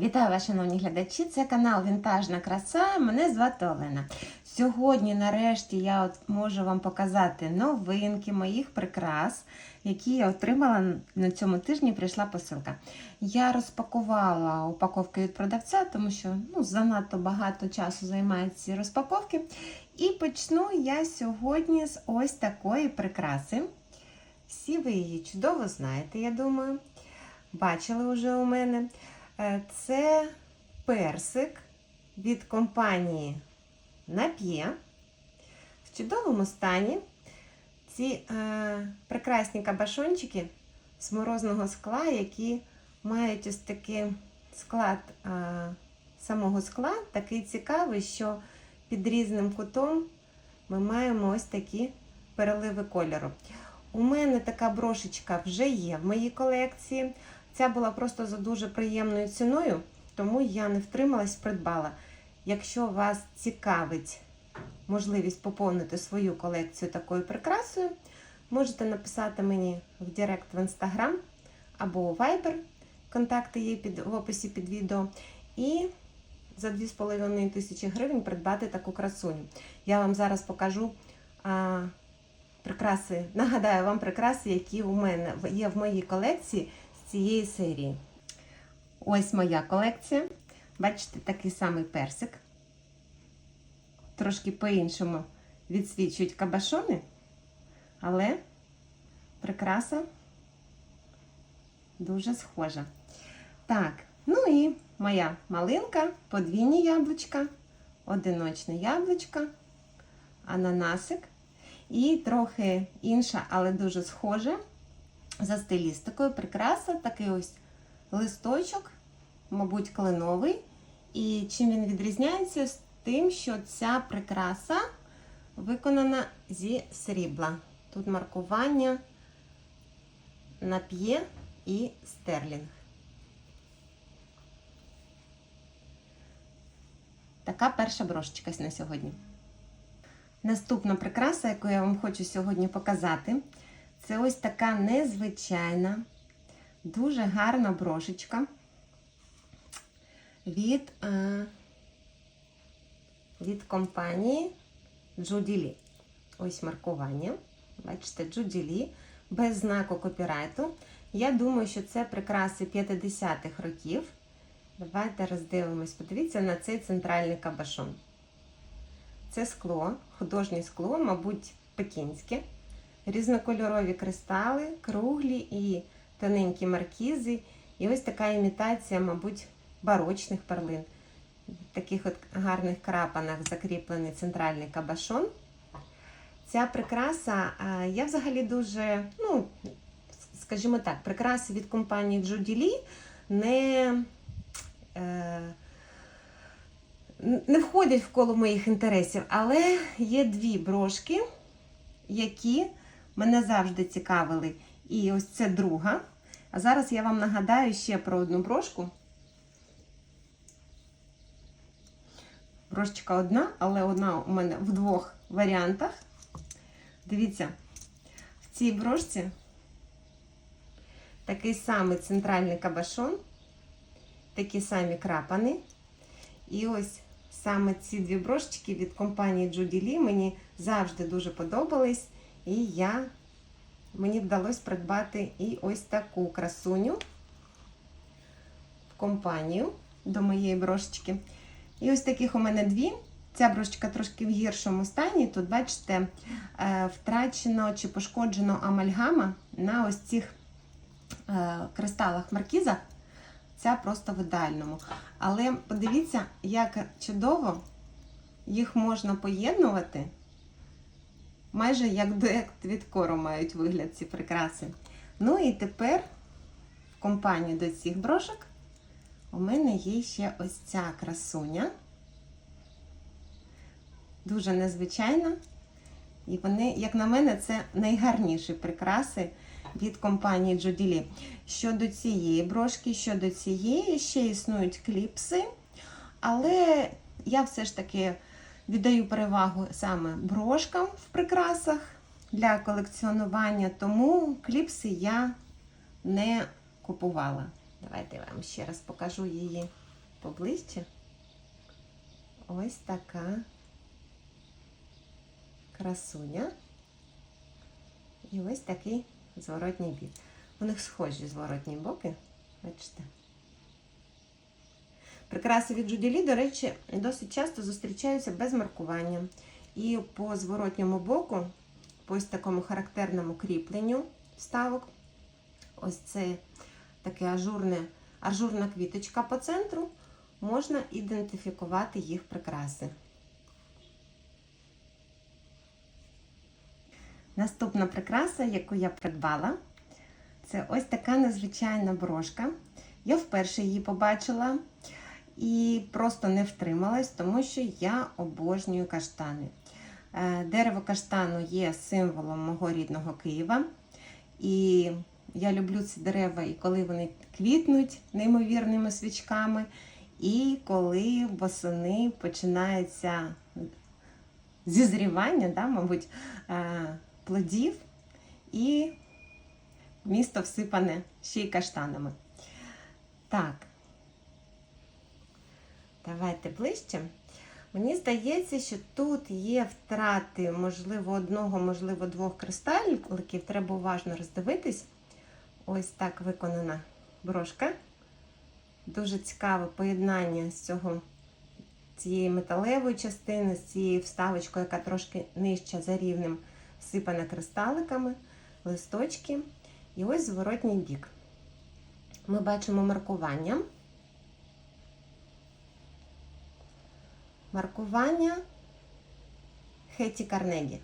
Вітаю вас, шановні глядачі! Це канал Вінтажна краса. Мене звати Олена. Сьогодні, нарешті, я от можу вам показати новинки моїх прикрас, які я отримала на цьому тижні. Прийшла посилка. Я розпакувала упаковки від продавця, тому що ну, занадто багато часу займають ці розпаковки. І почну я сьогодні з ось такої прикраси. Всі ви її чудово знаєте, я думаю. Бачили вже у мене. Е, Це персик від компанії Нап'є. В чудовому стані. Ці е, прекрасні кабашончики з морозного скла, які мають ось такий склад е, самого скла, такий цікавий, що під різним кутом ми маємо ось такі переливи кольору. У мене така брошечка вже є в моїй колекції. Ця була просто за дуже приємною ціною, тому я не втрималась, придбала. Якщо вас цікавить можливість поповнити свою колекцію такою прикрасою, можете написати мені в Директ в Instagram або у Viber. Контакти є під, в описі під відео. І за 2,5 тисячі гривень придбати таку красуню. Я вам зараз покажу а, прикраси, нагадаю вам прикраси, які у мене є в моїй колекції цієї серії. Ось моя колекція. Бачите, такий самий персик. Трошки по-іншому відсвічують кабашони, але прикраса дуже схожа. Так, ну і моя малинка, подвійні яблучка, одиночне яблучко, ананасик. І трохи інша, але дуже схожа за стилістикою. Прикраса, такий ось листочок, мабуть, кленовий. І чим він відрізняється? З тим, що ця прикраса виконана зі срібла. Тут маркування нап'є і стерлінг. Така перша брошечка на сьогодні. Наступна прикраса, яку я вам хочу сьогодні показати, це ось така незвичайна, дуже гарна брошечка від, е, від компанії Джуділі. Ось маркування. Бачите, Джуділі, без знаку копірайту. Я думаю, що це прикраси 50-х років. Давайте роздивимось, подивіться на цей центральний кабашон. Це скло, художнє скло, мабуть, пекінське. Різнокольорові кристали, круглі і тоненькі маркізи. І ось така імітація, мабуть, барочних перлин. В таких от гарних крапанах закріплений центральний кабашон. Ця прикраса, я взагалі дуже, ну, скажімо так, прикраси від компанії Джуділі не. Е, не входять в коло моїх інтересів, але є дві брошки, які мене завжди цікавили. І ось це друга. А зараз я вам нагадаю ще про одну брошку. Брошечка одна, але одна у мене в двох варіантах. Дивіться, в цій брошці такий самий центральний кабашон, такі самі крапани. І ось саме ці дві брошечки від компанії Judy Lee мені завжди дуже подобались. І я, мені вдалося придбати і ось таку красуню в компанію до моєї брошечки. І ось таких у мене дві. Ця брошечка трошки в гіршому стані. Тут, бачите, втрачено чи пошкоджено амальгама на ось цих кристалах маркізах. Ця просто в ідеальному. Але подивіться, як чудово їх можна поєднувати. Майже як дует від кору мають вигляд ці прикраси. Ну і тепер в компанію до цих брошок у мене є ще ось ця красуня. Дуже незвичайна. І вони, як на мене, це найгарніші прикраси від компанії Джоділі. Щодо цієї брошки, щодо цієї, ще існують кліпси, але я все ж таки віддаю перевагу саме брошкам в прикрасах для колекціонування, тому кліпси я не купувала. Давайте я вам ще раз покажу її поближче. Ось така красуня. І ось такий зворотній бік. У них схожі зворотні боки. Бачите? Прикраси від Джуділі, до речі, досить часто зустрічаються без маркування. І по зворотньому боку, по ось такому характерному кріпленню вставок, ось це таке ажурне, ажурна квіточка по центру, можна ідентифікувати їх прикраси. Наступна прикраса, яку я придбала, це ось така незвичайна брошка. Я вперше її побачила і просто не втрималась, тому що я обожнюю каштани. Е, Дерево каштану є символом мого рідного Києва. І я люблю ці дерева, і коли вони квітнуть неймовірними свічками, і коли восени починається зізрівання, да, мабуть, е, плодів, і місто всипане ще й каштанами. Так, давайте ближче. Мені здається, що тут є втрати, можливо, одного, можливо, двох кристаліків. Треба уважно роздивитись. Ось так виконана брошка. Дуже цікаве поєднання з цього цієї металевої частини, з цією вставочкою, яка трошки нижча за рівнем, всипана кристаликами, листочки. І ось зворотній бік. Ми бачимо маркування. Маркування Хеті Карнегі.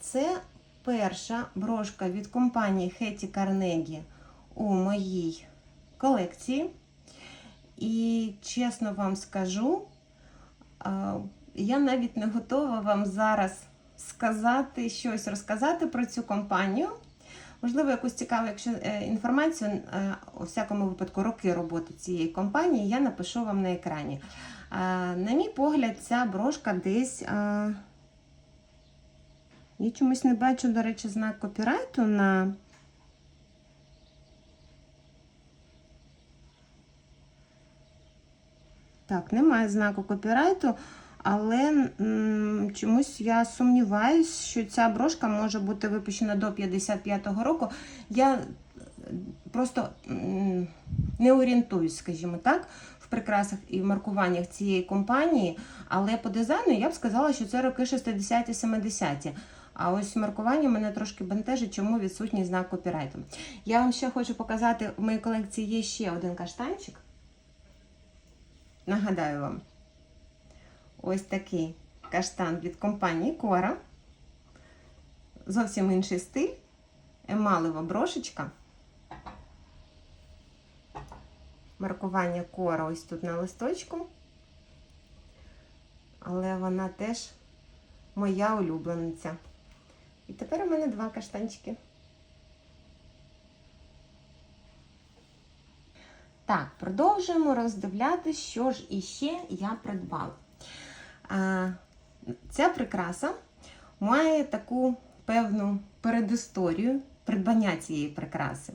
Це перша брошка від компанії Хеті Карнегі у моїй колекції. І чесно вам скажу, я навіть не готова вам зараз сказати щось, розказати про цю компанію. Можливо, якусь цікаву якщо, е, інформацію, е, у всякому випадку, роки роботи цієї компанії, я напишу вам на екрані. Е, на мій погляд, ця брошка десь. Я чомусь не бачу, до речі, знак копірайту на. Так, немає знаку копірайту, але м, чомусь я сумніваюсь, що ця брошка може бути випущена до 55-го року. Я е, просто м, не орієнтуюсь, скажімо так, в прикрасах і в маркуваннях цієї компанії, але по дизайну я б сказала, що це роки 60-ті, 70-ті. А ось маркування мене трошки бентежить, чому відсутній знак копірайту. Я вам ще хочу показати, в моїй колекції є ще один каштанчик. Нагадаю вам, ось такий каштан від компанії Кора. Зовсім інший стиль, емалева брошечка. Маркування Кора ось тут на листочку. Але вона теж моя улюблениця. І тепер у мене два каштанчики. Так, продовжуємо роздивлятися, що ж іще я придбала. Ця прикраса має таку певну передісторію придбання цієї прикраси.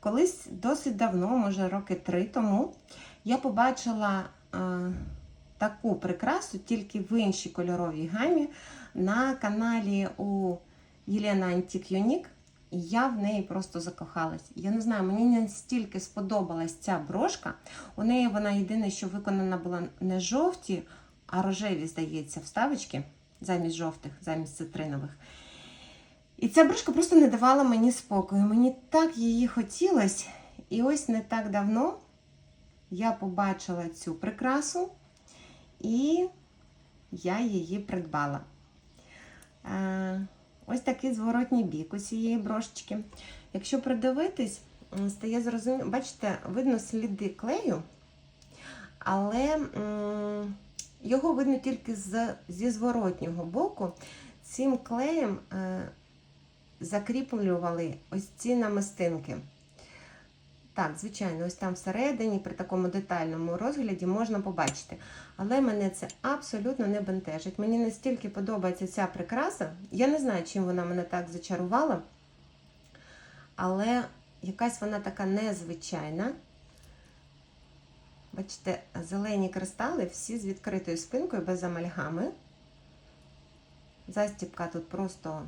Колись досить давно, може роки три тому, я побачила таку прикрасу тільки в іншій кольоровій гамі на каналі у Єлена Антік Юнік. І я в неї просто закохалась. Я не знаю, мені настільки сподобалась ця брошка. У неї вона єдине, що виконана була не жовті, а рожеві, здається, вставочки замість жовтих, замість цитринових. І ця брошка просто не давала мені спокою. Мені так її хотілося. І ось не так давно я побачила цю прикрасу, і я її придбала. Ось такий зворотній бік у цієї брошечки. Якщо придивитись, стає зрозуміло, бачите, видно сліди клею, але його видно тільки з, зі зворотнього боку. Цим клеєм е закріплювали ось ці намистинки. Так, звичайно, ось там всередині, при такому детальному розгляді можна побачити. Але мене це абсолютно не бентежить. Мені настільки подобається ця прикраса. Я не знаю, чим вона мене так зачарувала. але якась вона така незвичайна. Бачите, зелені кристали всі з відкритою спинкою без амальгами. Застібка тут просто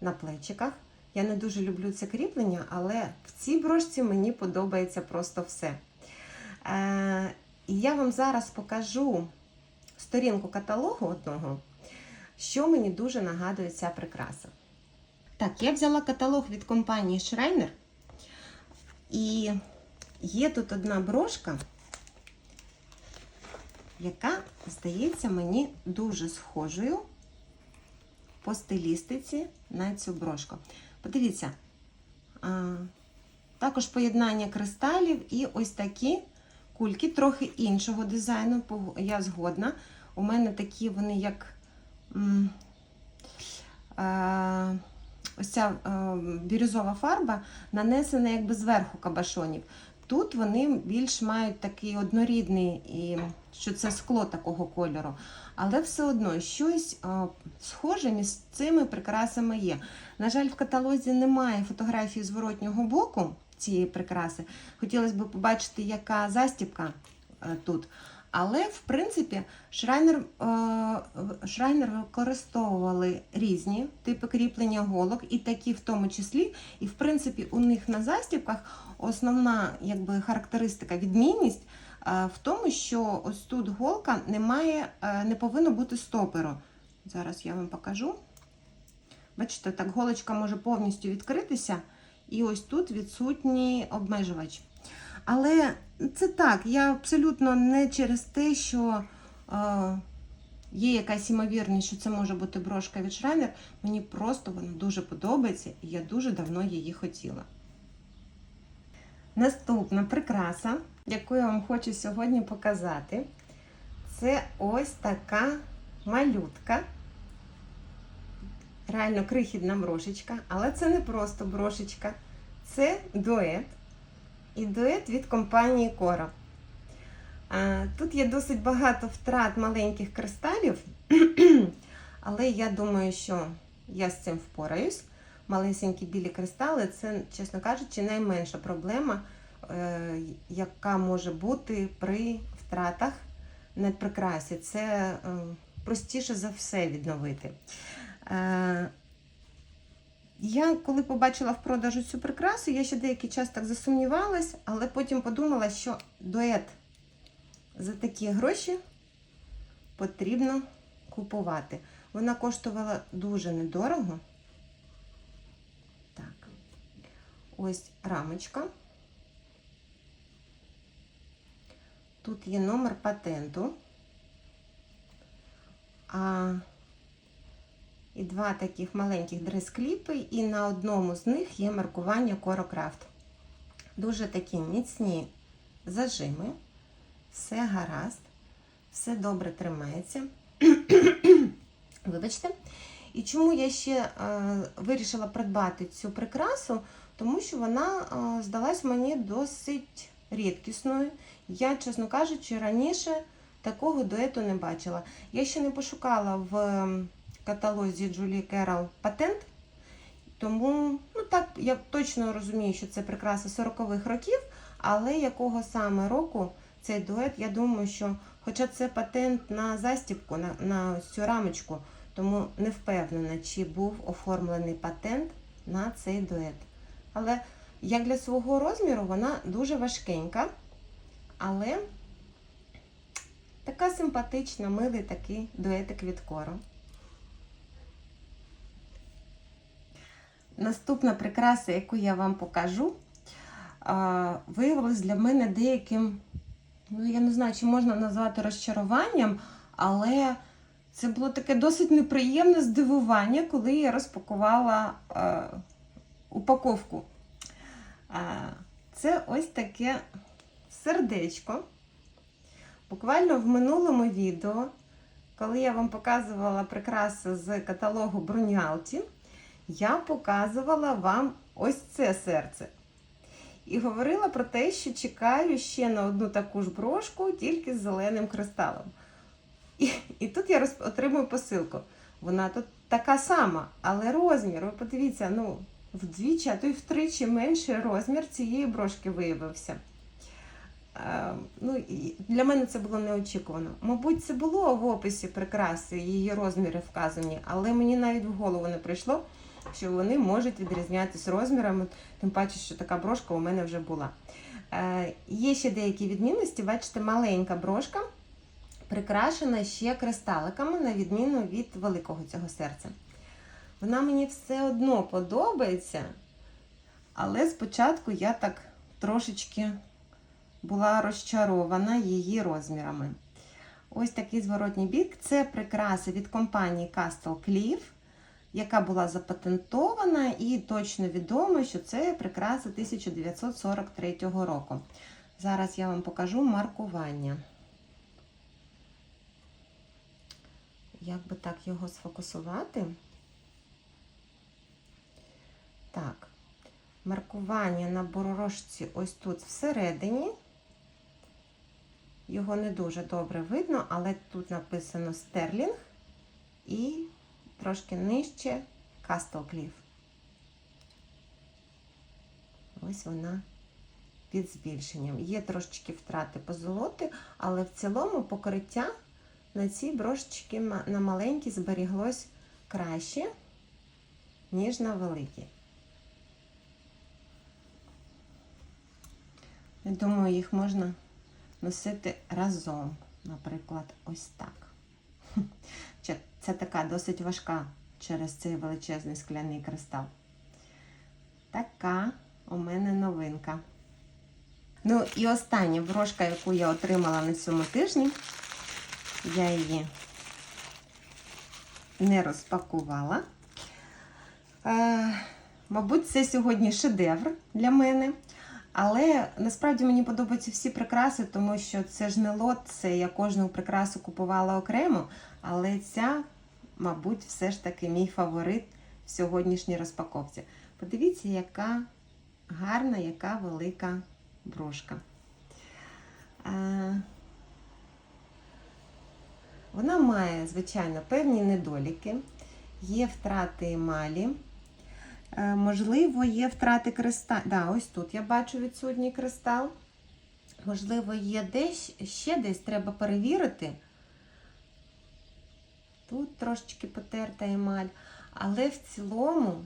на плечиках. Я не дуже люблю це кріплення, але в цій брошці мені подобається просто все. Е, я вам зараз покажу сторінку каталогу одного, що мені дуже нагадує ця прикраса. Так, я взяла каталог від компанії Schreiner. І є тут одна брошка, яка здається мені дуже схожою по стилістиці на цю брошку. Подивіться, також поєднання кристалів і ось такі кульки, трохи іншого дизайну, я згодна. У мене такі вони як ось ця бірюзова фарба нанесена якби зверху кабашонів. Тут вони більш мають такий однорідний, і що це скло такого кольору. Але все одно щось схоже між цими прикрасами є. На жаль, в каталозі немає фотографії зворотнього боку цієї прикраси. Хотілося б побачити, яка застібка е, тут. Але, в принципі, Шрайнер, е, Шрайнер використовували різні типи кріплення голок, і такі в тому числі. І, в принципі, у них на застібках основна якби, характеристика, відмінність е, в тому, що ось тут голка не, має, е, не повинно бути стоперу. Зараз я вам покажу. Бачите, так голочка може повністю відкритися, і ось тут відсутній обмежувач. Але це так, я абсолютно не через те, що е, є якась ймовірність, що це може бути брошка від Шрайнер. Мені просто вона дуже подобається, і я дуже давно її хотіла. Наступна прикраса, яку я вам хочу сьогодні показати, це ось така малютка. Реально крихітна брошечка, але це не просто брошечка, це дует. І дует від компанії Cora. Тут є досить багато втрат маленьких кристалів, але я думаю, що я з цим впораюсь. Малесенькі білі кристали це, чесно кажучи, найменша проблема, е, яка може бути при втратах на прикрасі. Це е, простіше за все відновити. Я коли побачила в продажу цю прикрасу, я ще деякий час так засумнівалась, але потім подумала, що дует за такі гроші потрібно купувати. Вона коштувала дуже недорого. Так, ось рамочка. Тут є номер патенту. А і два таких маленьких дрес-кліпи, і на одному з них є маркування Корокрафт. Дуже такі міцні зажими, все гаразд, все добре тримається. Вибачте. І чому я ще е, вирішила придбати цю прикрасу? Тому що вона е, здалась мені досить рідкісною. Я, чесно кажучи, раніше такого дуету не бачила. Я ще не пошукала в каталозі Джулі Керол патент. Тому, ну так, я точно розумію, що це прикраса 40-х років, але якого саме року цей дует, я думаю, що, хоча це патент на застібку, на, на цю рамочку, тому не впевнена, чи був оформлений патент на цей дует. Але як для свого розміру, вона дуже важкенька, але така симпатична, милий такий дуетик від кору. Наступна прикраса, яку я вам покажу, виявилась для мене деяким, ну я не знаю, чи можна назвати розчаруванням, але це було таке досить неприємне здивування, коли я розпакувала упаковку. Це ось таке сердечко. Буквально в минулому відео, коли я вам показувала прикраси з каталогу Брунялті, я показувала вам ось це серце. І говорила про те, що чекаю ще на одну таку ж брошку, тільки з зеленим кристалом. І і тут я отримую посилку. Вона тут така сама, але розмір, ви подивіться, ну, вдвічі, а то й втричі менший розмір цієї брошки виявився. Е, Ну, для мене це було неочікувано. Мабуть, це було в описі прикраси, її розміри вказані, але мені навіть в голову не прийшло, що вони можуть відрізнятися розмірами, тим паче, що така брошка у мене вже була. Е, Є ще деякі відмінності. Бачите, маленька брошка прикрашена ще кристаликами, на відміну від великого цього серця. Вона мені все одно подобається, але спочатку я так трошечки була розчарована її розмірами. Ось такий зворотній бік. Це прикраси від компанії Castle Cliff, яка була запатентована, і точно відомо, що це прикраси 1943 року. Зараз я вам покажу маркування. Як би так його сфокусувати? Так, маркування на борошці ось тут всередині. Його не дуже добре видно, але тут написано Стерлінг і трошки нижче Castle Cliff. Ось вона під збільшенням. Є трошечки втрати по золоти, але в цілому покриття на цій брошечці на маленькій зберіглось краще, ніж на великій. Я думаю, їх можна носити разом, наприклад, ось так. Це така досить важка через цей величезний скляний кристал. Така у мене новинка. Ну і остання брошка, яку я отримала на цьому тижні, я її не розпакувала. Е, мабуть, це сьогодні шедевр для мене. Але насправді мені подобаються всі прикраси, тому що це ж не лот, це я кожну прикрасу купувала окремо. Але ця, мабуть, все ж таки мій фаворит в сьогоднішній розпаковці. Подивіться, яка гарна, яка велика брошка. Вона має, звичайно, певні недоліки, є втрати емалі. Е, можливо, є втрати кристал. Да, ось тут я бачу відсутній кристал. Можливо, є десь, ще десь треба перевірити. Тут трошечки потерта емаль. Але в цілому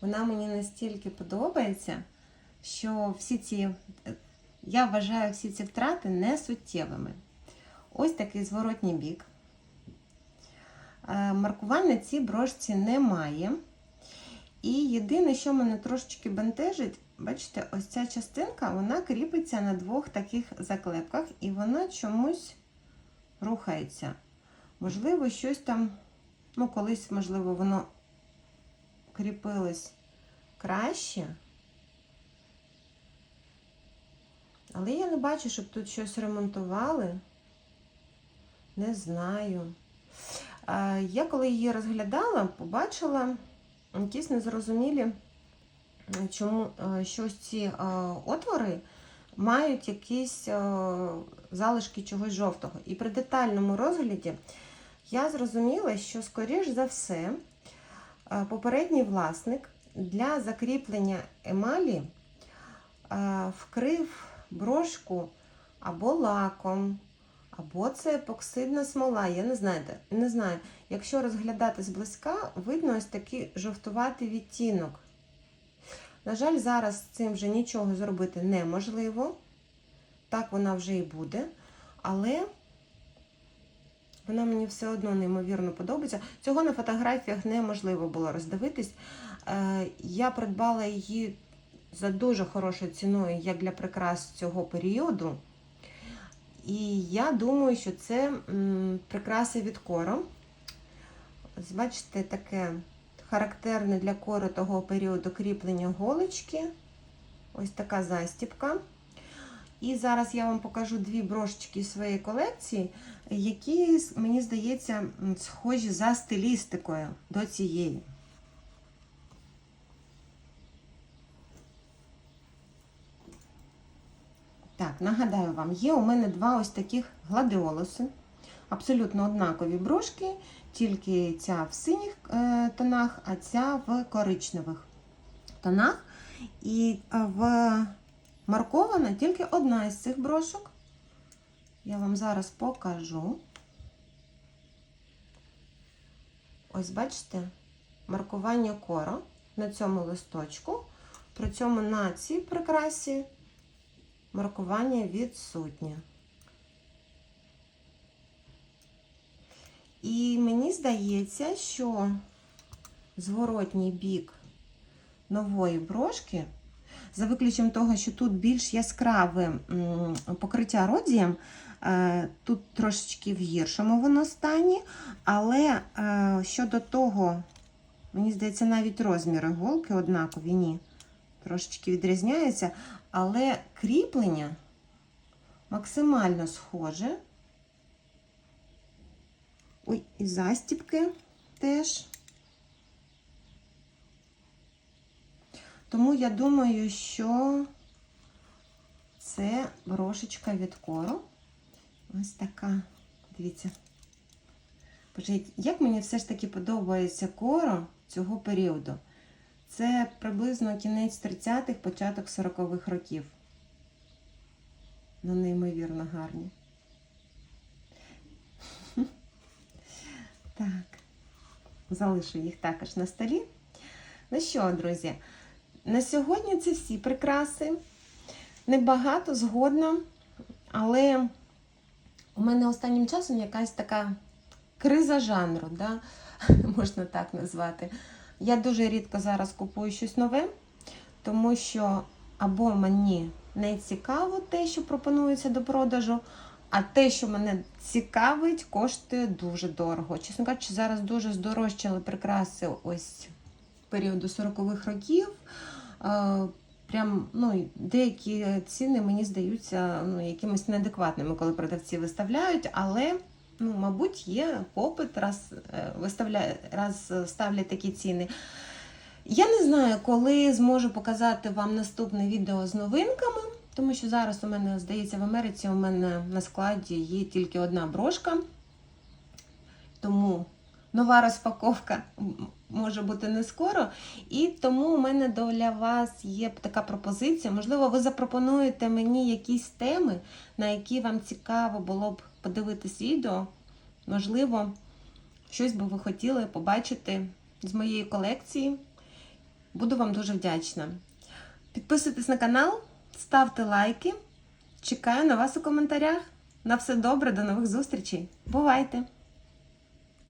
вона мені настільки подобається, що всі ці, я вважаю всі ці втрати не суттєвими. Ось такий зворотній бік. Е, маркування цій брошці немає. І єдине, що мене трошечки бентежить, бачите, ось ця частинка вона кріпиться на двох таких заклепках, і вона чомусь рухається. Можливо, щось там, ну, колись, можливо, воно кріпилось краще. Але я не бачу, щоб тут щось ремонтували. Не знаю. Я коли її розглядала, побачила якісь незрозумілі, чому щось ці отвори мають якісь залишки чогось жовтого. І при детальному розгляді я зрозуміла, що, скоріш за все, попередній власник для закріплення емалі вкрив брошку або лаком, або це епоксидна смола. Я не знаю, не знаю. Якщо розглядати зблизька, видно ось такий жовтуватий відтінок. На жаль, зараз з цим вже нічого зробити неможливо. Так вона вже і буде. Але вона мені все одно неймовірно подобається. Цього на фотографіях неможливо було роздивитись. Е, я придбала її за дуже хорошою ціною, як для прикрас цього періоду. І я думаю, що це прикраси від кору. Бачите, таке характерне для кору того періоду кріплення голочки. Ось така застіпка. І зараз я вам покажу дві брошечки своєї колекції, які, мені здається, схожі за стилістикою до цієї. Так, нагадаю вам, є у мене два ось таких гладіолуси. Абсолютно однакові брошки, тільки ця в синіх е, тонах, а ця в коричневих. тонах. І е, в маркована тільки одна із цих брошок. Я вам зараз покажу. Ось бачите, маркування коро на цьому листочку. При цьому на цій прикрасі маркування відсутнє. І мені здається, що зворотній бік нової брошки, за виключенням того, що тут більш яскраве покриття родієм, е, тут трошечки в гіршому воно стані, але е, щодо того, мені здається, навіть розміри голки однакові, ні, трошечки відрізняються, але кріплення максимально схоже. Ой, і застіпки теж. Тому я думаю, що це брошечка від кору. Ось така. Дивіться. Як мені все ж таки подобається коро цього періоду. Це приблизно кінець 30-х, початок 40-х років. Ну, неймовірно гарні. Так, залишу їх також на столі. Ну що, друзі, на сьогодні це всі прикраси. Небагато згодна, але у мене останнім часом якась така криза жанру, да? можна так назвати. Я дуже рідко зараз купую щось нове, тому що або мені не цікаво те, що пропонується до продажу, а те, що мене цікавить, коштує дуже дорого. Чесно кажучи, зараз дуже здорожчали прикраси ось періоду 40-х років. Е, Прям ну, деякі ціни мені здаються ну, якимись неадекватними, коли продавці виставляють, але, ну, мабуть, є попит, раз, е, виставляє, раз ставлять такі ціни. Я не знаю, коли зможу показати вам наступне відео з новинками, тому що зараз у мене, здається, в Америці у мене на складі є тільки одна брошка. Тому нова розпаковка може бути не скоро. І тому у мене для вас є така пропозиція. Можливо, ви запропонуєте мені якісь теми, на які вам цікаво було б подивитись відео. Можливо, щось би ви хотіли побачити з моєї колекції. Буду вам дуже вдячна. Підписуйтесь на канал, ставте лайки. Чекаю на вас у коментарях. На все добре, до нових зустрічей. Бувайте!